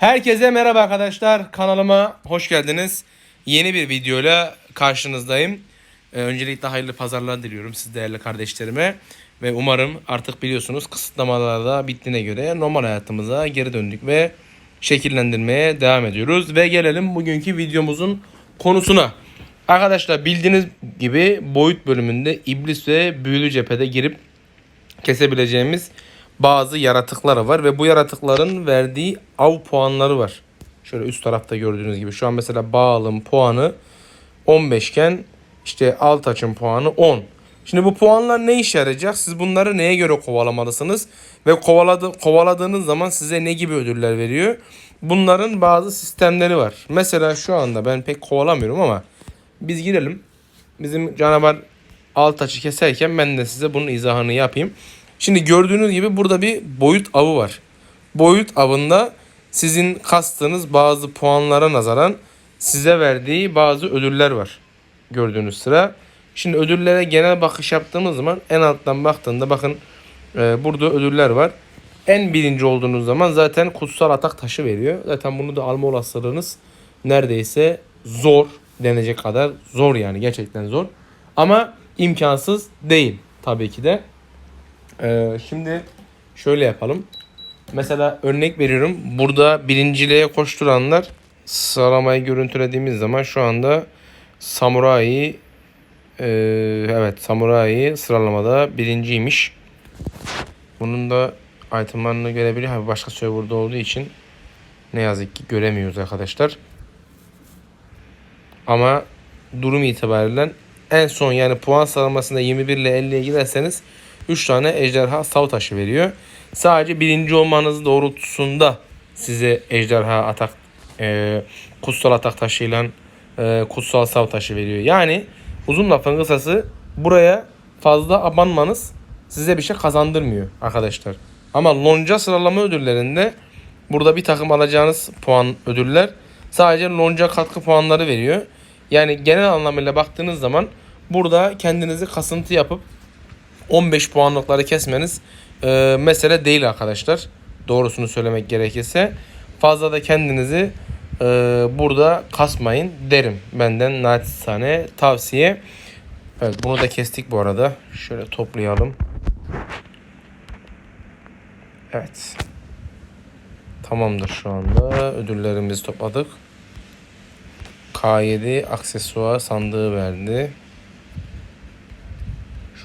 Herkese merhaba arkadaşlar. Kanalıma hoş geldiniz. Yeni bir videoyla karşınızdayım. Ee, öncelikle hayırlı pazarlar diliyorum siz değerli kardeşlerime. Ve umarım artık biliyorsunuz kısıtlamalar da bittiğine göre normal hayatımıza geri döndük ve şekillendirmeye devam ediyoruz. Ve gelelim bugünkü videomuzun konusuna. Arkadaşlar bildiğiniz gibi boyut bölümünde iblis ve büyülü cephede girip kesebileceğimiz bazı yaratıklar var ve bu yaratıkların verdiği av puanları var. Şöyle üst tarafta gördüğünüz gibi şu an mesela bağlım puanı 15 iken işte alt açın puanı 10. Şimdi bu puanlar ne işe yarayacak? Siz bunları neye göre kovalamalısınız? Ve kovaladı, kovaladığınız zaman size ne gibi ödüller veriyor? Bunların bazı sistemleri var. Mesela şu anda ben pek kovalamıyorum ama biz girelim. Bizim canavar alt açı keserken ben de size bunun izahını yapayım. Şimdi gördüğünüz gibi burada bir boyut avı var. Boyut avında sizin kastığınız bazı puanlara nazaran size verdiği bazı ödüller var. Gördüğünüz sıra. Şimdi ödüllere genel bakış yaptığımız zaman en alttan baktığında bakın e, burada ödüller var. En birinci olduğunuz zaman zaten kutsal atak taşı veriyor. Zaten bunu da alma olasılığınız neredeyse zor denecek kadar zor yani gerçekten zor. Ama imkansız değil tabii ki de. Ee, şimdi şöyle yapalım. Mesela örnek veriyorum. Burada birinciliğe koşturanlar sıralamayı görüntülediğimiz zaman şu anda Samurai e, evet Samurai sıralamada birinciymiş. Bunun da itemlarını görebiliyor. Ha, başka serverda olduğu için ne yazık ki göremiyoruz arkadaşlar. Ama durum itibariyle en son yani puan sıralamasında 21 ile 50'ye giderseniz 3 tane ejderha sav taşı veriyor. Sadece birinci olmanız doğrultusunda size ejderha atak e, kutsal atak taşıyla e, kutsal sav taşı veriyor. Yani uzun lafın kısası buraya fazla abanmanız size bir şey kazandırmıyor arkadaşlar. Ama lonca sıralama ödüllerinde burada bir takım alacağınız puan ödüller sadece lonca katkı puanları veriyor. Yani genel anlamıyla baktığınız zaman burada kendinizi kasıntı yapıp 15 puanlıkları kesmeniz e, mesele değil arkadaşlar. Doğrusunu söylemek gerekirse. Fazla da kendinizi e, burada kasmayın derim. Benden naçizane tavsiye. Evet bunu da kestik bu arada. Şöyle toplayalım. Evet. Tamamdır şu anda. Ödüllerimizi topladık. K7 aksesuar sandığı verdi.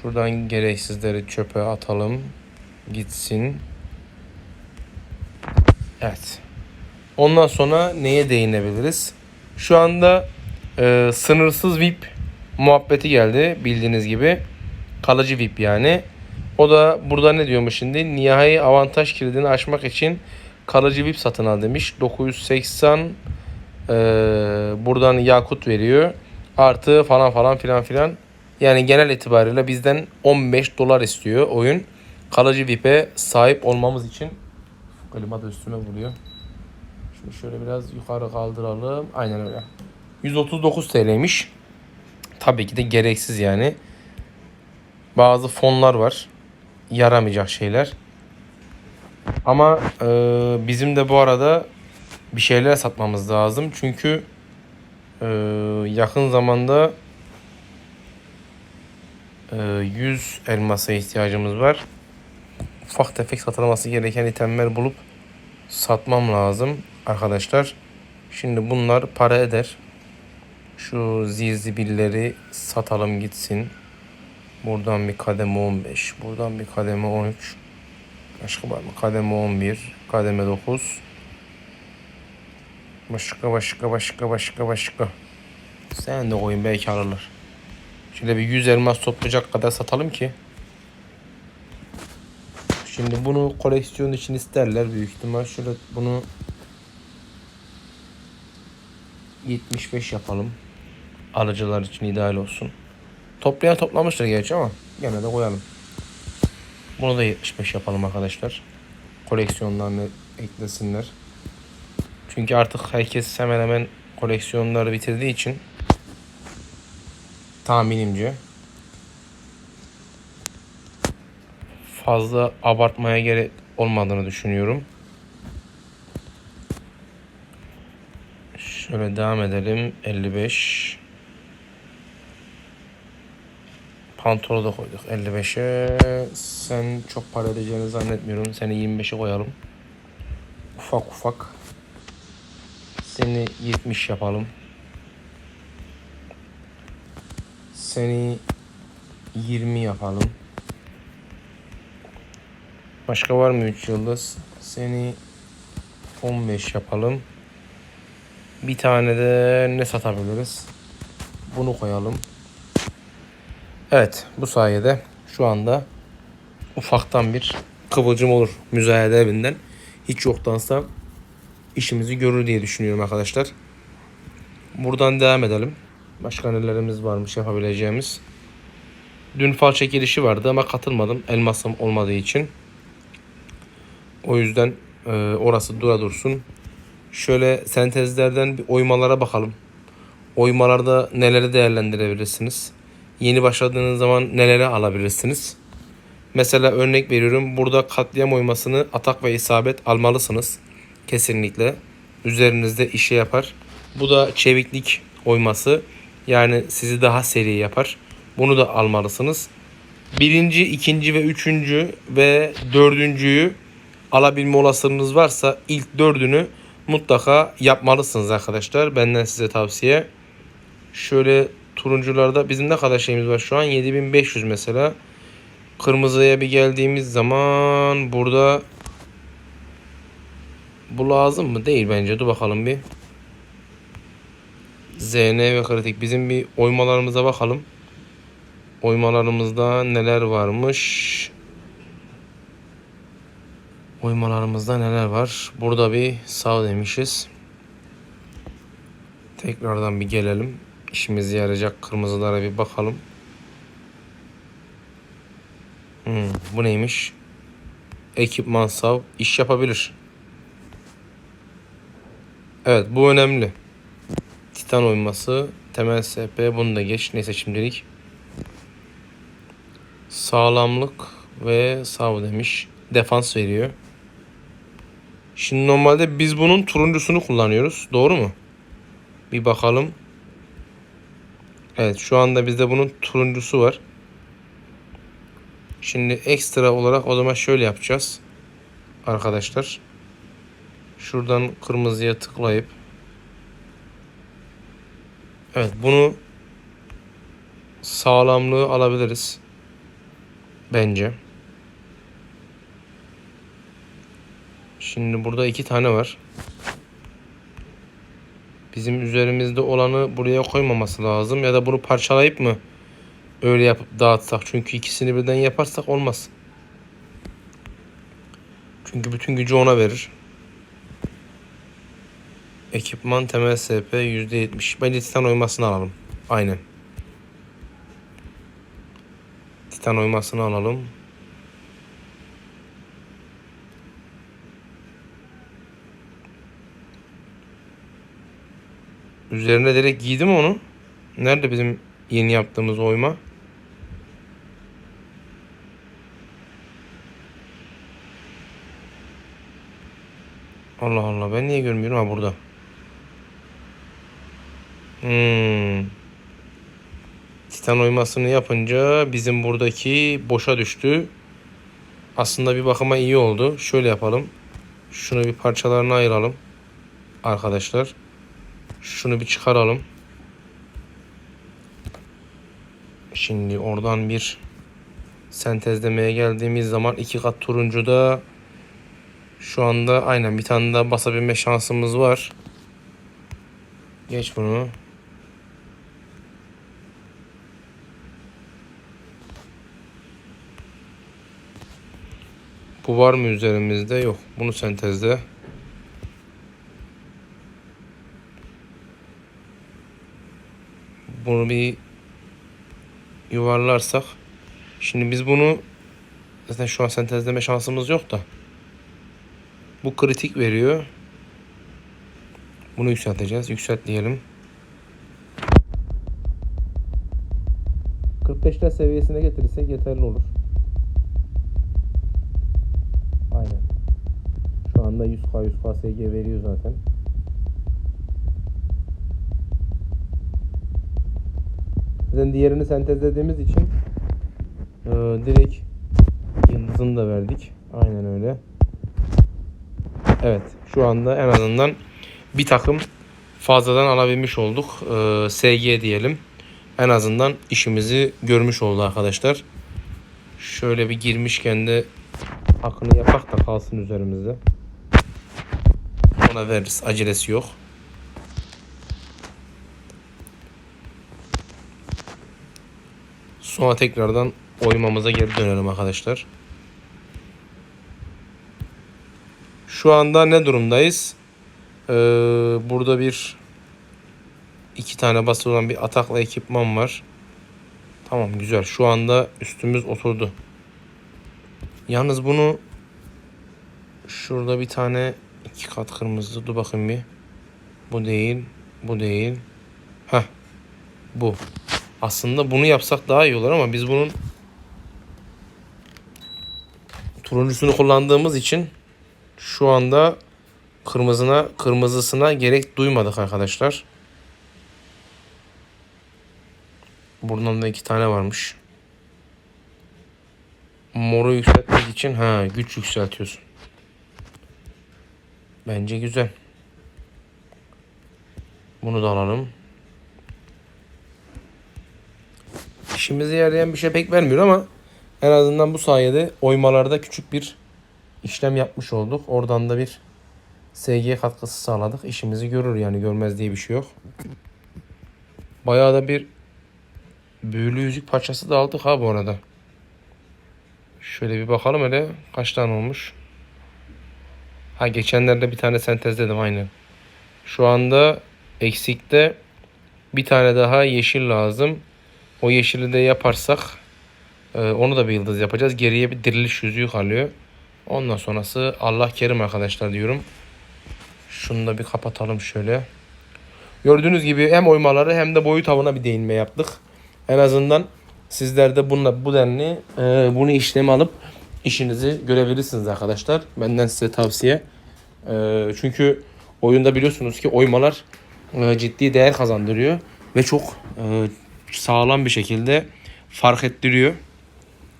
Şuradan gereksizleri çöpe atalım. Gitsin. Evet. Ondan sonra neye değinebiliriz? Şu anda e, sınırsız VIP muhabbeti geldi bildiğiniz gibi. Kalıcı VIP yani. O da burada ne diyormuş şimdi? Nihai avantaj kilidini açmak için kalıcı VIP satın al demiş. 980 e, buradan yakut veriyor. Artı falan falan filan filan. Yani genel itibariyle bizden 15 dolar istiyor oyun. Kalıcı VIP'e sahip olmamız için. Klima da üstüme vuruyor. Şunu şöyle biraz yukarı kaldıralım. Aynen öyle. 139 TL'ymiş. Tabii ki de gereksiz yani. Bazı fonlar var. Yaramayacak şeyler. Ama e, bizim de bu arada bir şeyler satmamız lazım. Çünkü e, yakın zamanda 100 elmasa ihtiyacımız var. Ufak tefek satılması gereken itemler bulup satmam lazım arkadaşlar. Şimdi bunlar para eder. Şu zizibilleri satalım gitsin. Buradan bir kademe 15. Buradan bir kademe 13. Başka var mı? Kademe 11. Kademe 9. Başka başka başka başka başka. Sen de koyun belki alırlar. Şöyle bir 100 elmas toplayacak kadar satalım ki. Şimdi bunu koleksiyon için isterler büyük ihtimal. Şöyle bunu 75 yapalım. Alıcılar için ideal olsun. Toplayan toplamıştır gerçi ama gene de koyalım. Bunu da 75 yapalım arkadaşlar. Koleksiyonlarını eklesinler. Çünkü artık herkes hemen hemen koleksiyonları bitirdiği için tahminimce fazla abartmaya gerek olmadığını düşünüyorum. Şöyle devam edelim. 55. Pantolonu da koyduk 55'e. Sen çok para edeceğini zannetmiyorum. Seni 25'e koyalım. Ufak ufak. Seni 70 yapalım. Seni 20 yapalım. Başka var mı 3 yıldız? Seni 15 yapalım. Bir tane de ne satabiliriz? Bunu koyalım. Evet bu sayede şu anda ufaktan bir kıvılcım olur müzayede evinden. Hiç yoktansa işimizi görür diye düşünüyorum arkadaşlar. Buradan devam edelim. Başka nelerimiz varmış yapabileceğimiz. Dün fal çekilişi vardı ama katılmadım elmasım olmadığı için. O yüzden e, orası dura dursun. Şöyle sentezlerden bir oymalara bakalım. Oymalarda neleri değerlendirebilirsiniz? Yeni başladığınız zaman neleri alabilirsiniz? Mesela örnek veriyorum. Burada katliam oymasını atak ve isabet almalısınız. Kesinlikle. Üzerinizde işe yapar. Bu da çeviklik oyması. Yani sizi daha seri yapar. Bunu da almalısınız. Birinci, ikinci ve üçüncü ve dördüncüyü alabilme olasılığınız varsa ilk dördünü mutlaka yapmalısınız arkadaşlar. Benden size tavsiye. Şöyle turuncularda bizim ne kadar şeyimiz var şu an? 7500 mesela. Kırmızıya bir geldiğimiz zaman burada bu lazım mı? Değil bence. Dur bakalım bir. ZN ve kritik. Bizim bir oymalarımıza bakalım. Oymalarımızda neler varmış? Oymalarımızda neler var? Burada bir sağ demişiz. Tekrardan bir gelelim. İşimize yarayacak kırmızılara bir bakalım. Hmm, bu neymiş? Ekipman sav iş yapabilir. Evet bu önemli. Titan oyması, temel SP bunu da geç. Neyse şimdilik. Sağlamlık ve sav demiş. Defans veriyor. Şimdi normalde biz bunun turuncusunu kullanıyoruz. Doğru mu? Bir bakalım. Evet şu anda bizde bunun turuncusu var. Şimdi ekstra olarak o zaman şöyle yapacağız. Arkadaşlar. Şuradan kırmızıya tıklayıp Evet bunu sağlamlığı alabiliriz. Bence. Şimdi burada iki tane var. Bizim üzerimizde olanı buraya koymaması lazım. Ya da bunu parçalayıp mı öyle yapıp dağıtsak. Çünkü ikisini birden yaparsak olmaz. Çünkü bütün gücü ona verir. Ekipman temel SP %70. Bence titan oymasını alalım. Aynen. Titan oymasını alalım. Üzerine direkt giydim onu. Nerede bizim yeni yaptığımız oyma? Allah Allah ben niye görmüyorum ha burada. Hmm. Titan oymasını yapınca bizim buradaki boşa düştü. Aslında bir bakıma iyi oldu. Şöyle yapalım. Şunu bir parçalarına ayıralım. Arkadaşlar. Şunu bir çıkaralım. Şimdi oradan bir sentezlemeye geldiğimiz zaman iki kat turuncu da şu anda aynen bir tane daha basabilme şansımız var. Geç bunu. Bu var mı üzerimizde? Yok. Bunu sentezle. Bunu bir yuvarlarsak. Şimdi biz bunu zaten şu an sentezleme şansımız yok da. Bu kritik veriyor. Bunu yükselteceğiz. Yükselt diyelim. 45'ler seviyesine getirirsek yeterli olur. da 100K 100K SG veriyor zaten. Zaten diğerini sentezlediğimiz için e, direkt yıldızını da verdik. Aynen öyle. Evet şu anda en azından bir takım fazladan alabilmiş olduk. E, SG diyelim. En azından işimizi görmüş oldu arkadaşlar. Şöyle bir girmişken de hakkını yapak da kalsın üzerimizde. Ona veririz. Acelesi yok. Sonra tekrardan oymamıza geri dönelim arkadaşlar. Şu anda ne durumdayız? Ee, burada bir iki tane basılı olan bir atakla ekipman var. Tamam güzel. Şu anda üstümüz oturdu. Yalnız bunu şurada bir tane iki kat kırmızı. Dur bakayım bir. Bu değil. Bu değil. Heh. Bu. Aslında bunu yapsak daha iyi olur ama biz bunun turuncusunu kullandığımız için şu anda kırmızına kırmızısına gerek duymadık arkadaşlar. Buradan da iki tane varmış. Moru yükseltmek için ha güç yükseltiyorsun. Bence güzel. Bunu da alalım. İşimize yarayan bir şey pek vermiyor ama en azından bu sayede oymalarda küçük bir işlem yapmış olduk. Oradan da bir SG katkısı sağladık. İşimizi görür yani görmez diye bir şey yok. Bayağı da bir büyülü yüzük parçası da aldık ha bu arada. Şöyle bir bakalım hele kaç tane olmuş. Ha geçenlerde bir tane sentezledim aynen. Şu anda eksikte bir tane daha yeşil lazım. O yeşili de yaparsak e, onu da bir yıldız yapacağız. Geriye bir diriliş yüzüğü kalıyor. Ondan sonrası Allah kerim arkadaşlar diyorum. Şunu da bir kapatalım şöyle. Gördüğünüz gibi hem oymaları hem de boyut avına bir değinme yaptık. En azından sizler de bununla bu denli e, bunu işleme alıp işinizi görebilirsiniz arkadaşlar. Benden size tavsiye. E, çünkü oyunda biliyorsunuz ki oymalar e, ciddi değer kazandırıyor ve çok e, sağlam bir şekilde fark ettiriyor.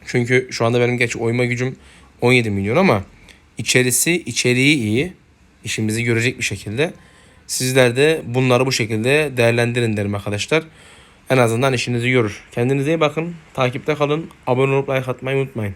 Çünkü şu anda benim geç oyma gücüm 17 milyon ama içerisi içeriği iyi. İşimizi görecek bir şekilde. Sizler de bunları bu şekilde değerlendirin derim arkadaşlar. En azından işinizi görür. Kendinize iyi bakın. Takipte kalın. Abone olup like atmayı unutmayın.